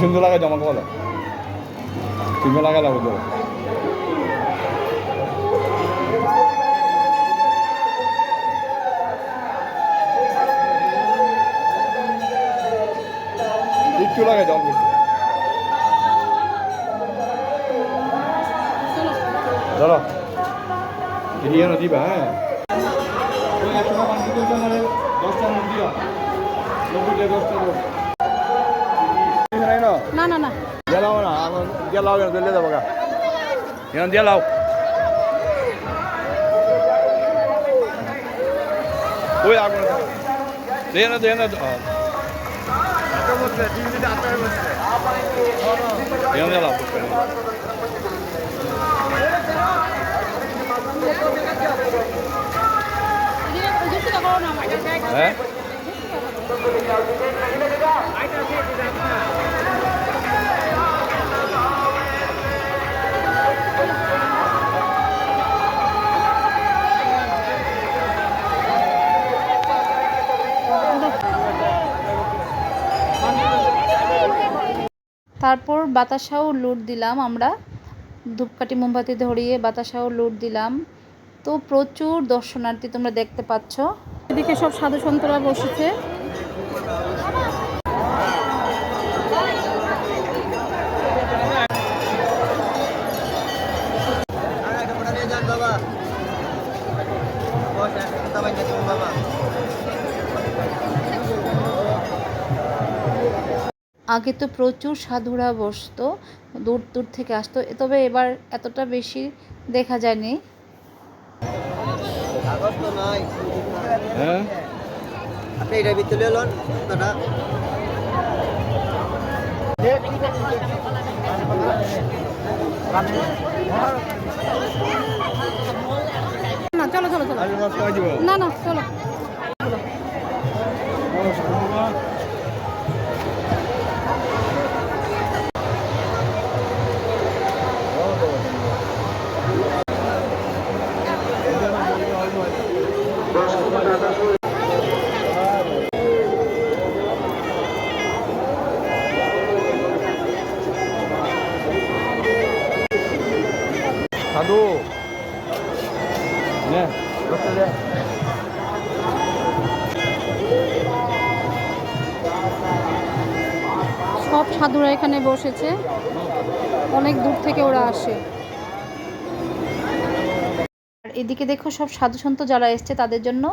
সুন্দর লাগে জমাকে বলো। তুমি লাগা যাব তো একটু লাগে জল ধরো। দিবা হ্যাঁ। না? না না না। দিয়ে লাও না আমার দিয়ে লাও দিলে যাব গা। এখন দিয়ে লাও। ওই আগুন দিয়ে না দিয়ে না দিয়ে না লাও হ্যাঁ? তারপর বাতাসাও লুট দিলাম আমরা। ধূপকাঠি মোমবাতি ধরিয়ে বাতাসাও লুট দিলাম। তো প্রচুর দর্শনার্থী তোমরা দেখতে পাচ্ছ। এদিকে সব সাধু সন্তরা বসেছে। আগে তো প্রচুর সাধুরা বসতো দূর দূর থেকে আসতো তবে এবার এতটা বেশি দেখা যায়নি। কাগজ তো নাই হ্যাঁ না চলো চলো না না চলো। সাধু নে দশটা দে সব সাধুরা এখানে বসেছে। অনেক দূর থেকে ওরা আসে। আর এদিকে দেখো সব সাধু সন্ত যারা এসছে তাদের জন্য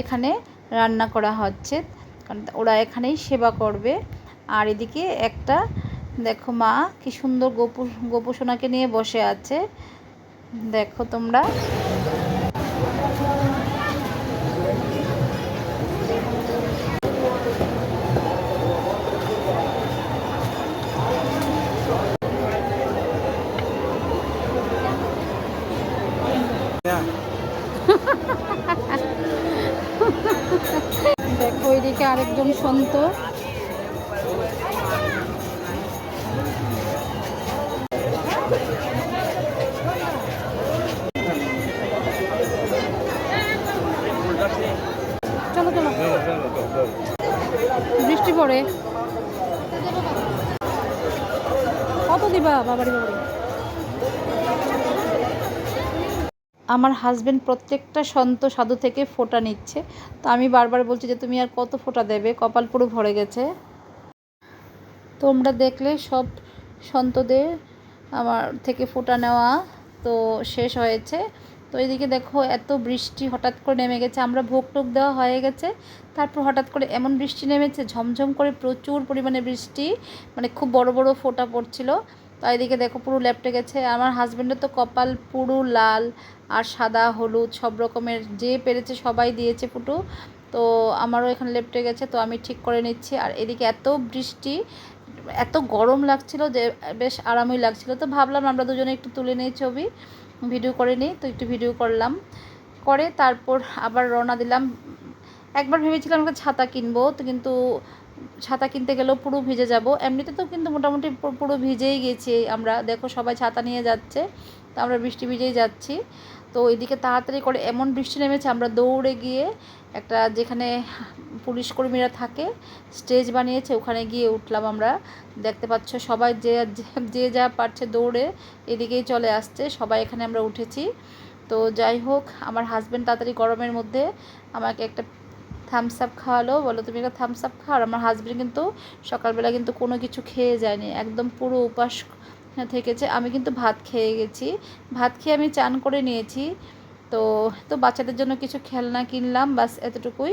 এখানে রান্না করা হচ্ছে। কারণ ওরা এখানেই সেবা করবে। আর এদিকে একটা, দেখো মা, কি সুন্দর গোপু, গোপুসোনাকে নিয়ে বসে আছে। দেখো তোমরা। দেখো ওইদিকে আরেকজন সন্ত। বৃষ্টি পড়ে। কত দিবা বাবারি আমার হাজব্যান্ড প্রত্যেকটা সন্ত সাধু থেকে ফোঁটা নিচ্ছে। তো আমি বারবার বলছি যে, তুমি আর কত ফোঁটা দেবে? কপাল পুরো ভরে গেছে। তোমরা দেখলে সব সন্তদের আমার থেকে ফোঁটা নেওয়া তো শেষ হয়েছে। তো এদিকে দেখো, এত বৃষ্টি হঠাৎ করে নেমে গেছে, আমরা ভোগ টোক দেওয়া হয়ে গেছে। তারপর হঠাৎ করে এমন বৃষ্টি নেমেছে, ঝমঝম করে প্রচুর পরিমাণে বৃষ্টি মানে খুব বড় বড় ফোঁটা পড়ছিল। তো এদিকে দেখো, পুরো লেপটে গেছে। আমার হাজব্যান্ডের তো কপাল পুরো লাল আর সাদা, হলুদ, সব রকমের, যে পেরেছে সবাই দিয়েছে ফুটু। তো আমারও এখানে লেপটে গেছে, তো আমি ঠিক করে নিচ্ছি। আর এদিকে এত বৃষ্টি, এত গরম লাগছিল যে, বেশ আরামই লাগছিল। তো ভাবলাম আমরা দুজনে একটু তুলে নিই ছবি। ভিডিও করে নিই তো একটু ভিডিও করলাম। করে তারপর আবার রওনা দিলাম। একবার ভেবেছিলাম একটা ছাতা কিনবো, তো কিন্তু ছাতা কিনতে গেলেও পুরো ভিজে যাব। এমনিতে তো কিন্তু মোটামুটি পুরো ভিজেই গেছি আমরা। দেখো সবাই ছাতা নিয়ে যাচ্ছে, তো আমরা বৃষ্টি ভিজেই যাচ্ছি। তো এদিকে তাড়াতাড়ি করে এমন বৃষ্টি নেমেছে, আমরা দৌড়ে গিয়ে একটা যেখানে পুলিশ কর্মীরা থাকে, স্টেজ বানিয়েছে, ওখানে গিয়ে উঠলাম আমরা। দেখতে পাচ্ছ সবাই যে যে যা পারছে দৌড়ে এদিকেই চলে আসছে, সবাই এখানে আমরা উঠেছি। তো যাই হোক, আমার হাজব্যান্ড তাড়াতাড়ি গরমের মধ্যে আমাকে একটা থামস আপ খাওয়ালো বলো তুমি একটা থামস আপ খাও? আমার হাজব্যান্ড কিন্তু সকালবেলা কিন্তু কোনো কিছু খেয়ে যায়নি, একদম পুরো উপাস থেকেছে। আমি কিন্তু ভাত খেয়ে গেছি। ভাত খেয়ে আমি চান করে নিয়েছি। তো তো বাচ্চাদের জন্য কিছু খেলনা কিনলাম, বাস এতটুকুই।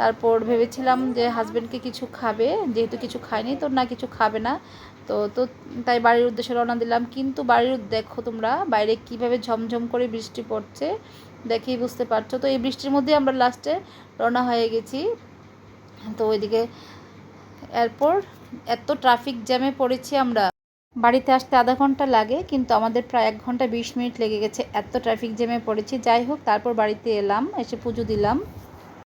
তারপর ভেবেছিলাম যে হাজব্যান্ডকে কিছু খাবে, যেহেতু কিছু খায়নি, তো না কিছু খাবে না। তো তো তাই বাড়ির উদ্দেশ্যে রওনা দিলাম। কিন্তু বাড়ির, দেখো তোমরা, বাইরে কীভাবে ঝমঝম করে বৃষ্টি পড়ছে, দেখেই বুঝতে পারছ। তো এই বৃষ্টির মধ্যে আমরা লাস্টে রওনা হয়ে গেছি। তো ওইদিকে, এরপর এত ট্রাফিক জ্যামে পড়েছি আমরা। বাড়িতে আসতে আধা ঘণ্টা লাগে, কিন্তু আমাদের প্রায় এক ঘণ্টা বিশ মিনিট লেগে গেছে। এত ট্রাফিক জ্যামে পড়েছি। যাই হোক, তারপর বাড়িতে এলাম, এসে পুজো দিলাম।